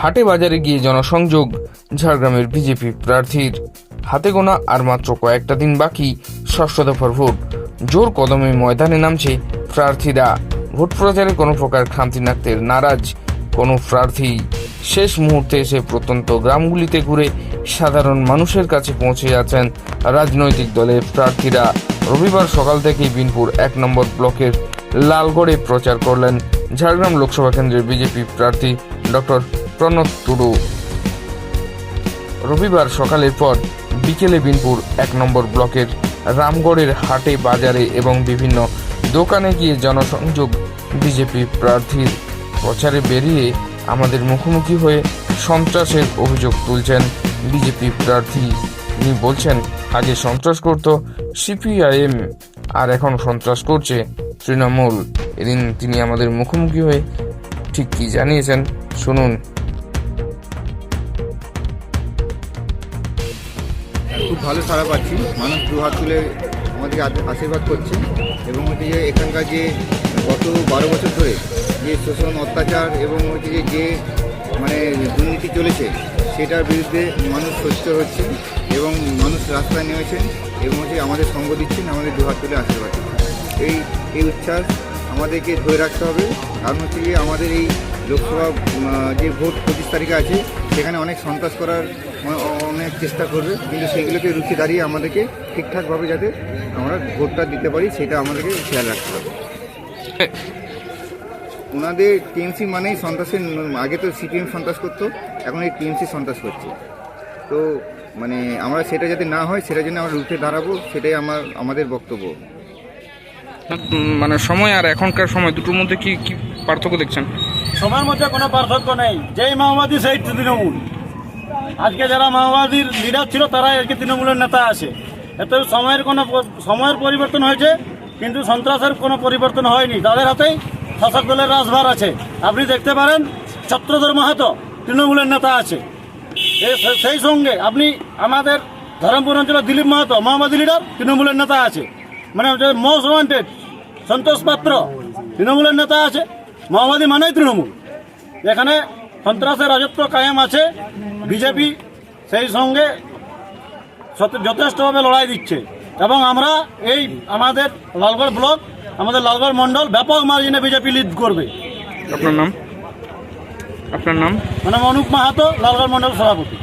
হাটে বাজারে গিয়ে জনসংযোগ, ঝাড়গ্রামের বিজেপি প্রার্থীর হাতে গোনা আর মাত্র কয়েকটা দিন বাকি, ষষ্ঠ দফার ভোট। জোর কদমে ময়দানে নামছে প্রার্থীরা। ভোট প্রচারে কোনো প্রকার খামতি রাখতে নারাজ কোনো প্রার্থী। শেষ মুহূর্তে এসে প্রত্যন্ত গ্রামগুলিতে ঘুরে সাধারণ মানুষের কাছে পৌঁছে যাচ্ছেন রাজনৈতিক দলের প্রার্থীরা। রবিবার সকাল থেকেই বিনপুর এক নম্বর ব্লকের লালগড়ে প্রচার করলেন ঝাড়গ্রাম লোকসভা কেন্দ্রের বিজেপি প্রার্থী ডক্টর প্রণব টুডু। রবিবার সকালের পর বিকেলে বিনপুর এক নম্বর ব্লকের রামগড়ের হাটে, বাজারে এবং বিভিন্ন দোকানে গিয়ে জনসংযোগ বিজেপি প্রার্থীর প্রচারে বেরিয়ে আমাদের মুখোমুখি হয়ে সন্ত্রাসের অভিযোগ তুলছেন বিজেপি প্রার্থী। তিনি বলছেন, আগে সন্ত্রাস করত সিপিআইএম, আর এখন সন্ত্রাস করছে তৃণমূল। এদিন তিনি আমাদের মুখোমুখি হয়ে ঠিক কি জানিয়েছেন, শুনুন। খুব ভালো সাড়া পাচ্ছি। মানুষ দু হাত তুলে আমাদেরকে আশ- আশীর্বাদ করছে এবং হচ্ছে যে এখানকার যে গত বারো বছর ধরে যে শোষণ, অত্যাচার এবং হচ্ছে যে যে মানে দুর্নীতি চলেছে, সেটার বিরুদ্ধে মানুষ সত্য হচ্ছে এবং মানুষ রাস্তায় নেমেছেন এবং হচ্ছে আমাদের সঙ্গ দিচ্ছেন, আমাদের দু হাত তুলে আশীর্বাদ এই এই উচ্ছ্বাস আমাদেরকে ধরে রাখতে হবে। কারণ হচ্ছে যে আমাদের এই লোকসভা যে ভোট পঁচিশ তারিখে আছে, সেখানে অনেক সন্ত্রাস করার অনেক চেষ্টা করবে, কিন্তু সেইগুলোকে রুখে দাঁড়িয়ে আমাদেরকে ঠিকঠাকভাবে যাতে আমরা ভোটটা দিতে পারি, সেটা আমাদেরকে খেয়াল রাখতে হবে। ওনাদের টিএমসি মানেই সন্ত্রাসের আগে তো সিপিএম সন্ত্রাস করতো, এখন এই টিএমসি সন্ত্রাস করছে। তো মানে আমরা সেটা যাতে না হয়, সেটার জন্য আমরা রুখে দাঁড়াবো, সেটাই আমার, আমাদের বক্তব্য। মানে সময় আর এখনকার সময়, দুটোর মধ্যে কি কি পার্থক্য দেখছেন? সময়ের মধ্যে কোনো পার্থক্য নেই। যেই মাওবাদী সেই তৃণমূল। আজকে যারা মাওবাদীর লিডার ছিল, তারাই আজকে তৃণমূলের নেতা আছে। এত সময়ের কোনো সময়ের পরিবর্তন হয়েছে, কিন্তু সন্ত্রাসের কোনো পরিবর্তন হয়নি। তাদের হাতেই শাসক দলের রাজভার আছে। আপনি দেখতে পারেন, ছত্রধর মাহাতো তৃণমূলের নেতা আছে। সেই সঙ্গে আপনি আমাদের ধরমপুর অঞ্চলের দিলীপ মাহাতো, মাওবাদী লিডার তৃণমূলের নেতা আছে। মানে মোস্ট ওয়ান্টেড সন্তোষ পাত্র, তৃণমূলের নেতা আছে। মাওবাদী মানেই তৃণমূল। এখানে সন্ত্রাসের রাজত্ব কায়েম আছে বিজেপি সেই সঙ্গে যথেষ্টভাবে লড়াই দিচ্ছে। এবং আমরা এই আমাদের লালগড় ব্লক আমাদের লালগড় মণ্ডল ব্যাপক মার্জিনে বিজেপি লিড করবে। আপনার নাম? আপনার নাম? মানে অনুপ মাহাতো লালগড় মণ্ডল সভাপতি।